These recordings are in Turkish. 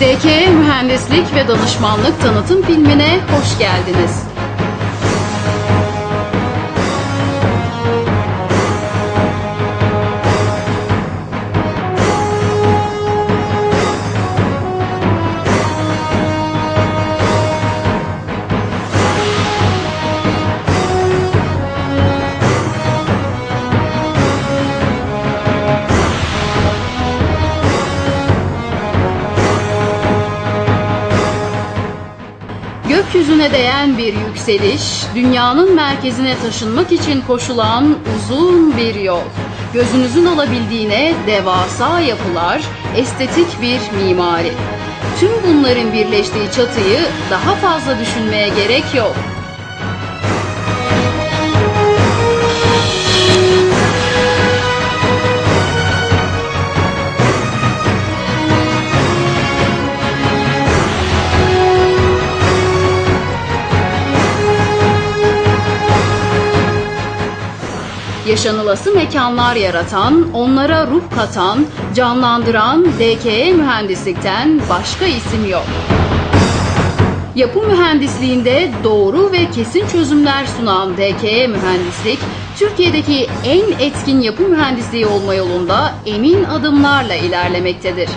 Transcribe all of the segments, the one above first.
DKE Mühendislik ve Danışmanlık tanıtım filmine hoş geldiniz. Gökyüzüne değen bir yükseliş, dünyanın merkezine taşınmak için koşulan uzun bir yol. Gözünüzün alabildiğine devasa yapılar, estetik bir mimari. Tüm bunların birleştiği çatıyı daha fazla düşünmeye gerek yok. Yaşanılası mekanlar yaratan, onlara ruh katan, canlandıran DKE mühendislikten başka isim yok. Yapı mühendisliğinde doğru ve kesin çözümler sunan DKE Mühendislik, Türkiye'deki en etkin yapı mühendisliği olma yolunda emin adımlarla ilerlemektedir.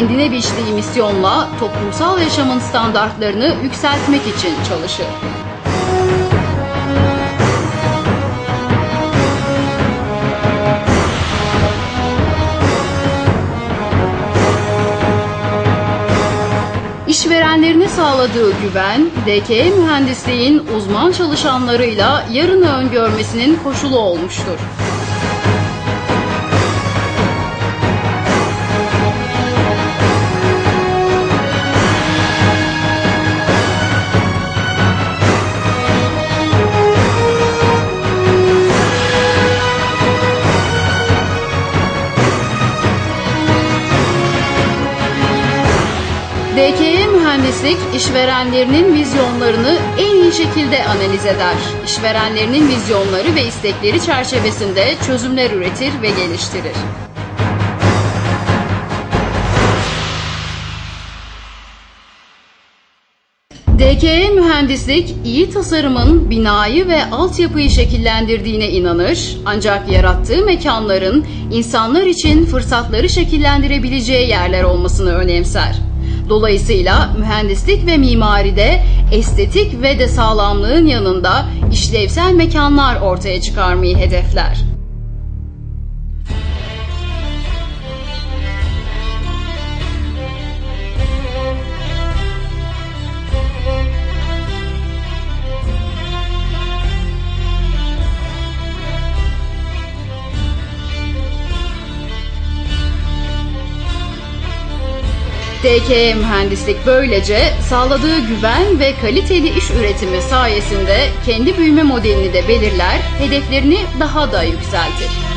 Kendine biçtiği misyonla toplumsal yaşamın standartlarını yükseltmek için çalışır. İşverenlerine sağladığı güven, DKE mühendisliğin uzman çalışanlarıyla yarını öngörmesinin koşulu olmuştur. DKE Mühendislik, işverenlerinin vizyonlarını en iyi şekilde analiz eder. İşverenlerinin vizyonları ve istekleri çerçevesinde çözümler üretir ve geliştirir. DKE Mühendislik, iyi tasarımın binayı ve altyapıyı şekillendirdiğine inanır, ancak yarattığı mekanların insanlar için fırsatları şekillendirebileceği yerler olmasını önemser. Dolayısıyla mühendislik ve mimaride estetik ve de sağlamlığın yanında işlevsel mekanlar ortaya çıkarmayı hedefler. DKE Mühendislik böylece sağladığı güven ve kaliteli iş üretimi sayesinde kendi büyüme modelini de belirler, hedeflerini daha da yükseltir.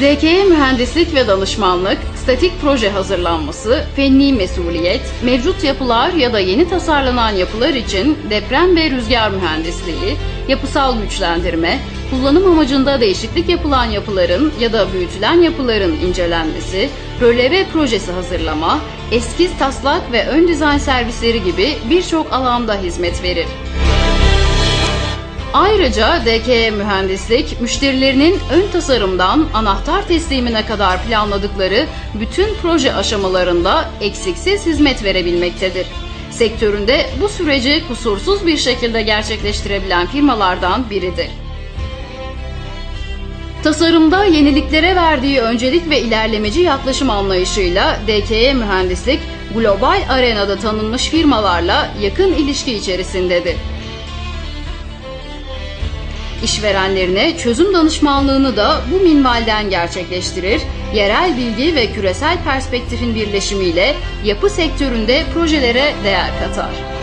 DKE Mühendislik ve Danışmanlık, statik proje hazırlanması, fenli mesuliyet, mevcut yapılar ya da yeni tasarlanan yapılar için deprem ve rüzgar mühendisliği, yapısal güçlendirme, kullanım amacında değişiklik yapılan yapıların ya da büyütülen yapıların incelenmesi, röleve projesi hazırlama, eskiz taslak ve ön dizayn servisleri gibi birçok alanda hizmet verir. Ayrıca DKE Mühendislik, müşterilerinin ön tasarımdan anahtar teslimine kadar planladıkları bütün proje aşamalarında eksiksiz hizmet verebilmektedir. Sektöründe bu süreci kusursuz bir şekilde gerçekleştirebilen firmalardan biridir. Tasarımda yeniliklere verdiği öncelik ve ilerlemeci yaklaşım anlayışıyla DKE Mühendislik, global arenada tanınmış firmalarla yakın ilişki içerisindedir. İşverenlerine çözüm danışmanlığını da bu minvalden gerçekleştirir, yerel bilgi ve küresel perspektifin birleşimiyle yapı sektöründe projelere değer katar.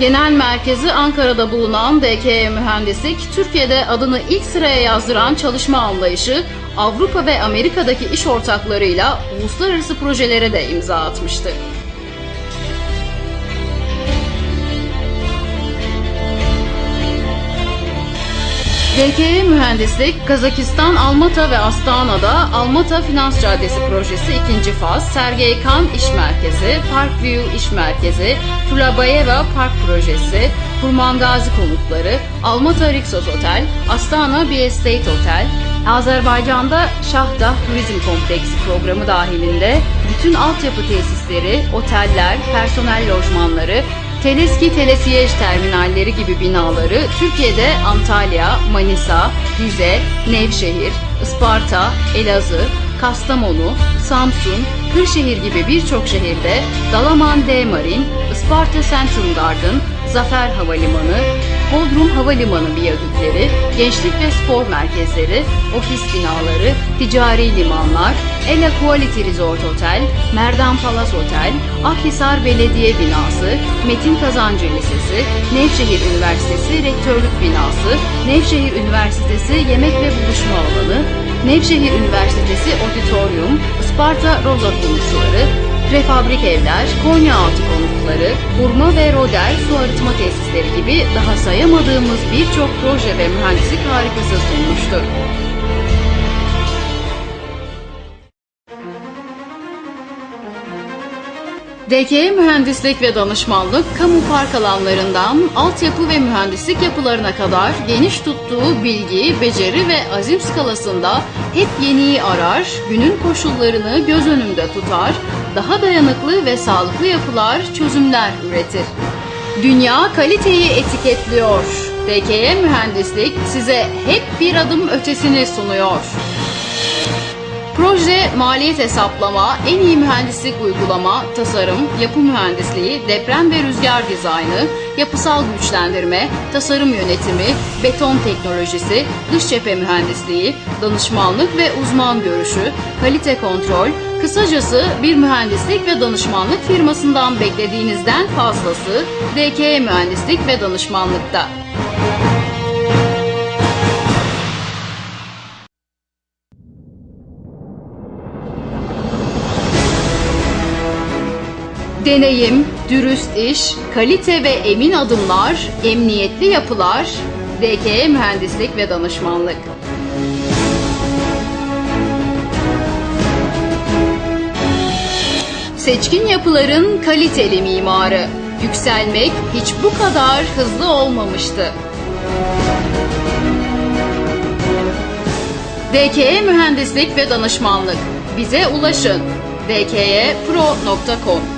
Genel merkezi Ankara'da bulunan DKE Mühendislik, Türkiye'de adını ilk sıraya yazdıran çalışma anlayışı, Avrupa ve Amerika'daki iş ortaklarıyla uluslararası projelere de imza atmıştı. DKE Mühendislik, Kazakistan Almata ve Astana'da Almata Finans Caddesi projesi ikinci faz, Sergey Kan İş Merkezi, Parkview İş Merkezi, Tulabayeva Park Projesi, Kurman Gazi Konutları, Almata Rixos Otel, Astana Bir Estate Otel, Azerbaycan'da Şahdah Turizm Kompleksi programı dahilinde bütün altyapı tesisleri, oteller, personel lojmanları, Teleski Telesiyej terminalleri gibi binaları Türkiye'de Antalya, Manisa, Rize, Nevşehir, Isparta, Elazığ, Kastamonu, Samsun, Kırşehir gibi birçok şehirde Dalaman D Marin, Isparta Centrum Garden, Zafer Havalimanı, Bodrum Havalimanı viyadükleri, gençlik ve spor merkezleri, ofis binaları, ticari limanlar, Ela Quality Resort Otel, Merdan Palas Otel, Akhisar Belediye Binası, Metin Kazancı Lisesi, Nevşehir Üniversitesi Rektörlük Binası, Nevşehir Üniversitesi Yemek ve Buluşma Alanı, Nevşehir Üniversitesi Auditorium, Isparta Roza Konutları, prefabrik evler, Konyaaltı konutları, hurma ve roder su arıtma tesisleri gibi daha sayamadığımız birçok proje ve mühendislik harikası sunmuştur. DKE Mühendislik ve Danışmanlık, kamu park alanlarından altyapı ve mühendislik yapılarına kadar geniş tuttuğu bilgi, beceri ve azim skalasında hep yeniyi arar, günün koşullarını göz önünde tutar, daha dayanıklı ve sağlıklı yapılar, çözümler üretir. Dünya kaliteyi etiketliyor. DKE Mühendislik size hep bir adım ötesini sunuyor. Proje, maliyet hesaplama, en iyi mühendislik uygulama, tasarım, yapı mühendisliği, deprem ve rüzgar dizaynı, yapısal güçlendirme, tasarım yönetimi, beton teknolojisi, dış cephe mühendisliği, danışmanlık ve uzman görüşü, kalite kontrol, kısacası bir mühendislik ve danışmanlık firmasından beklediğinizden fazlası DKE Mühendislik ve Danışmanlık'ta. Deneyim, dürüst iş, kalite ve emin adımlar, emniyetli yapılar, DKE Mühendislik ve Danışmanlık. Seçkin yapıların kaliteli mimarı. Yükselmek hiç bu kadar hızlı olmamıştı. DKE Mühendislik ve Danışmanlık. Bize ulaşın. dkepro.com